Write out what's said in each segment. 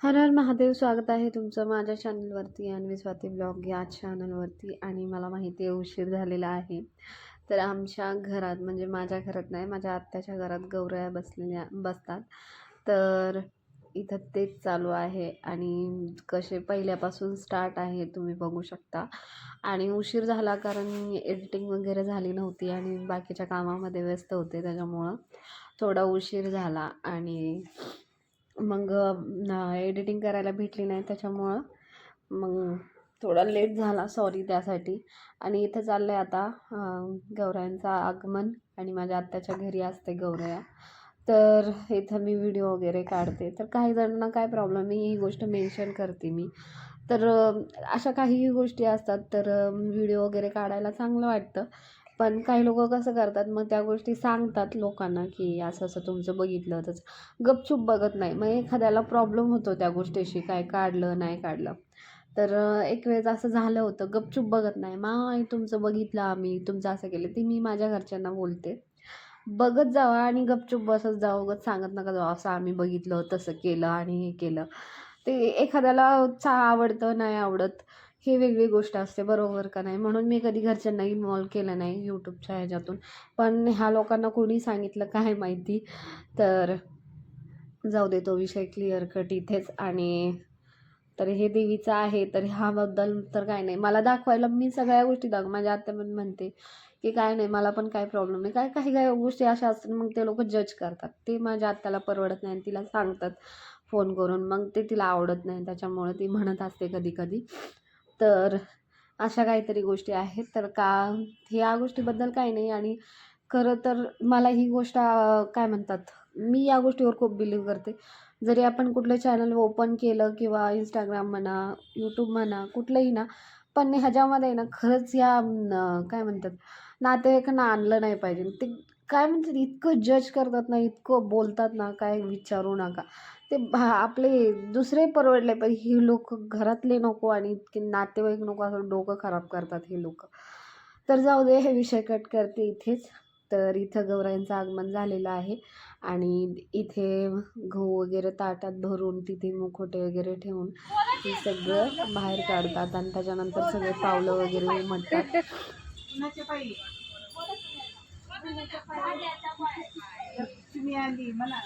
हर हर महादेव स्वागत आहे तुमचं माझ्या चॅनलवरती आणि स्वाती ब्लॉग या चॅनलवरती आणि मला माहिती आहे उशीर झालेला आहे. तर आमच्या घरात म्हणजे माझ्या घरात नाही माझ्या आत्याच्या घरात गौरया बसलेल्या बसतात. तर इथं तेच चालू आहे आणि कसे पहिल्यापासून स्टार्ट आहे तुम्ही बघू शकता. आणि उशीर झाला कारण एडिटिंग वगैरे झाली नव्हती आणि बाकीच्या कामामध्ये व्यस्त होते त्याच्यामुळं थोडा उशीर झाला आणि मग एडिटिंग करायला भेटली नाही त्याच्यामुळं. मग थोडा लेट झाला सॉरी त्यासाठी. आणि इथं चाललं आहे आता अं, गौरायांचं आगमन आणि माझ्या आत्याच्या घरी असते गौरया. तर इथं मी व्हिडिओ वगैरे काढते. तर काही जणांना काय प्रॉब्लेम मी ही गोष्ट मेन्शन करते मी. तर अशा काही गोष्टी असतात. तर व्हिडिओ वगैरे काढायला चांगलं वाटतं. पण काही लोक कसं करतात मग त्या गोष्टी सांगतात लोकांना की असं असं तुमचं बघितलं तसं गपचूप बघत नाही. मग एखाद्याला प्रॉब्लेम होतो त्या गोष्टीशी काय काढलं नाही काढलं. तर एक वेळेस असं झालं होतं गपचूप बघत नाही. माय तुमचं बघितलं आम्ही तुमचं असं केलं. ते मी माझ्या घरच्यांना बोलते. बघत जावा आणि गपचूप बसत जावं उगत सांगत नका जावं असं आम्ही बघितलं तसं केलं आणि हे केलं. ते एखाद्याला चा आवडतं नाही आवडत हे वेगळी गोष्ट असते बरोबर का नाही? म्हणून मी कधी घरच्यांना इन्वॉल्व केलं नाही यूट्यूबच्या ह्याच्यातून. पण ह्या लोकांना कोणी सांगितलं काय माहिती? तर जाऊ दे तो विषय क्लिअर कट इथेच. आणि तर हे देवीचं आहे तर ह्याबद्दल तर काय नाही. मला दाखवायला मी सगळ्या गोष्टी दाख माझ्या आत्या पण म्हणते की काय नाही मला पण काय प्रॉब्लेम नाही. काय काही काही गोष्टी अशा असतात मग ते लोक जज करतात. ते माझ्या आत्याला परवडत नाही आणि तिला सांगतात फोन करून. मग ते तिला आवडत नाही त्याच्यामुळे ती म्हणत असते कधी कधी तर अशा काहीतरी गोष्टी आहेत. तर का ह्या गोष्टीबद्दल काही नाही आणि खरं तर मला ही गोष्ट काय म्हणतात मी या गोष्टीवर खूप बिलीव करते. जरी आपण कुठलं चॅनल ओपन केलं किंवा इंस्टाग्राम म्हणा यूट्यूब म्हणा कुठलंही ना पण ह्याच्यामध्ये ना खरंच या काय म्हणतात नातेवाईकांना आणलं नाही पाहिजे. ते काय म्हणतात इतकं जज करतात ना इतकं बोलतात ना काय विचारू नका. ते भा आपले दुसरे परवडले पण ही लोक घरातले नको आणि इतके नातेवाईक नको असं डोकं खराब करतात हे लोक. तर जाऊ दे हे विषय कट करते इथेच. तर इथं गौराईंचं आगमन झालेलं आहे आणि इथे गहू वगैरे ताटात भरून तिथे मुखोटे वगैरे ठेवून हे सगळं बाहेर काढतात आणि त्याच्यानंतर सगळे पावलं वगैरे उमटतात. तुम्ही आली मला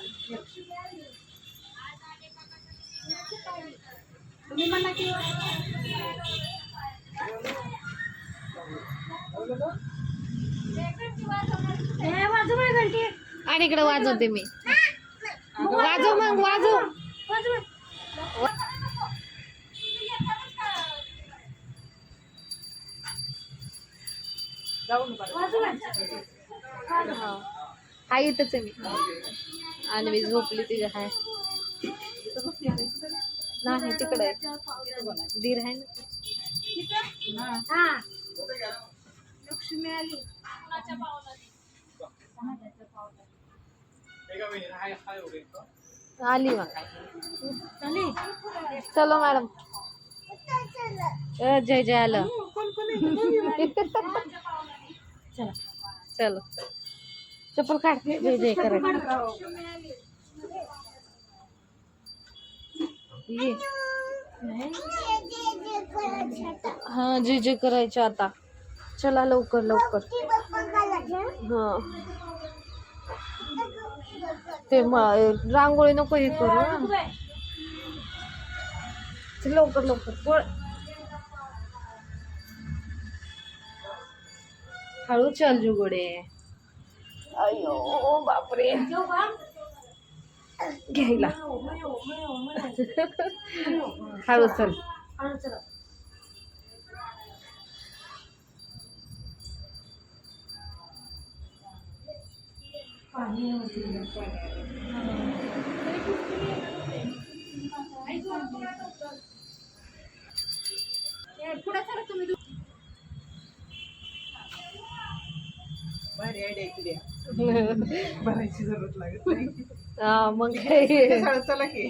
तुम्ही म्हणा की आणि इकडे वाजवते मी. वाजव. मग वाजव. हा. इथंच आहे मी. आणि मी झोपली तिच्या हाय. नाही तिकडे। आहे दीर आहे ना लक्ष्मी आली आली मग चलो मॅडम। जय जय आलं कोण चलो। चप्पल काढ जय जय करायचं ये. हा जे जे करायचे आता. चला लवकर लवकर. हा. ते म- रांगोळी नको हे करू. चल लवकर लवकर. हळू चल जुगोडे अयो बापरे. घ्यायला. हळू चल. भारी आयडिया केली भरायची जरूरत लागत नाही. हा, मग चला की.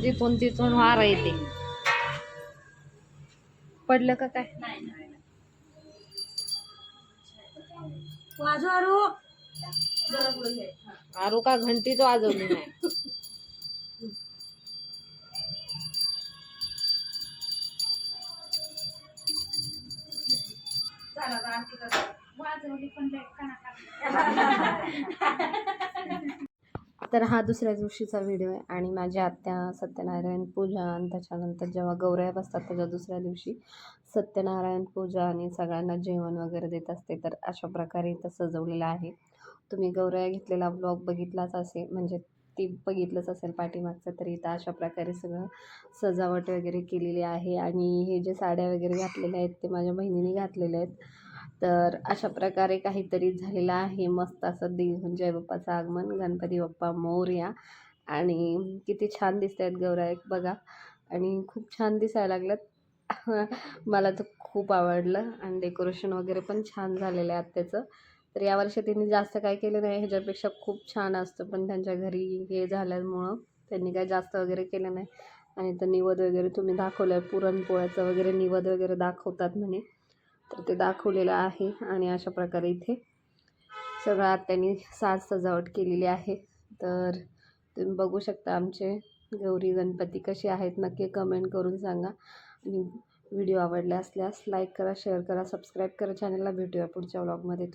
जिथून तिथून वारा येते. पडलं का काय? आरू का घंटीच वाजवली नाही. तर हा दुसऱ्या दिवशीचा व्हिडिओ आहे आणि माझ्या आत्या सत्यनारायण पूजा आणि त्याच्यानंतर जेव्हा गौरव बसतात त्याच्या दुसऱ्या दिवशी सत्यनारायण पूजा आणि सगळ्यांना जेवण वगैरे देत असते तर अशा प्रकारे इथं सजवलेलं आहे. तुम्ही गौरव घेतलेला ब्लॉग बघितलाच असेल म्हणजे ती बघितलंच असेल पाठीमागचं तर इथं अशा प्रकारे सगळं सजावट वगैरे केलेली आहे. आणि हे जे साड्या वगैरे घातलेल्या आहेत ते माझ्या बहिणीने घातलेले आहेत. तर अशा प्रकारे काहीतरी झालेलं आहे. मस्त असं देऊन जय बाप्पाचं आगमन. गणपती बाप्पा मोर्या आणि किती छान दिसत आहेत गौरायक बघा. आणि खूप छान दिसायला लागल्यात. मला तर खूप आवडलं. आणि डेकोरेशन वगैरे पण छान झालेलं आहे आत्याचं. तर यावर्षी त्यांनी जास्त काय केलं नाही ह्याच्यापेक्षा खूप छान असतं. पण त्यांच्या घरी हे झाल्यामुळं त्यांनी काय जास्त वगैरे केलं नाही. आणि तर निवद वगैरे तुम्ही दाखवलं आहे पुरणपोळ्याचं वगैरे निवद वगैरे दाखवतात म्हणे. तर ते दाखवलेलं आहे आणि अशा प्रकारे इथे सगळं त्यांनी साज सजावट केलेली आहे. तर तुम्ही बघू शकता आमचे गौरी गणपती कसे आहेत. नक्की कमेंट करून सांगा. आणि व्हिडिओ आवडले असल्यास लाईक करा शेअर करा सबस्क्राईब करा. चॅनलला भेटूया पुढच्या व्लॉगमध्ये तो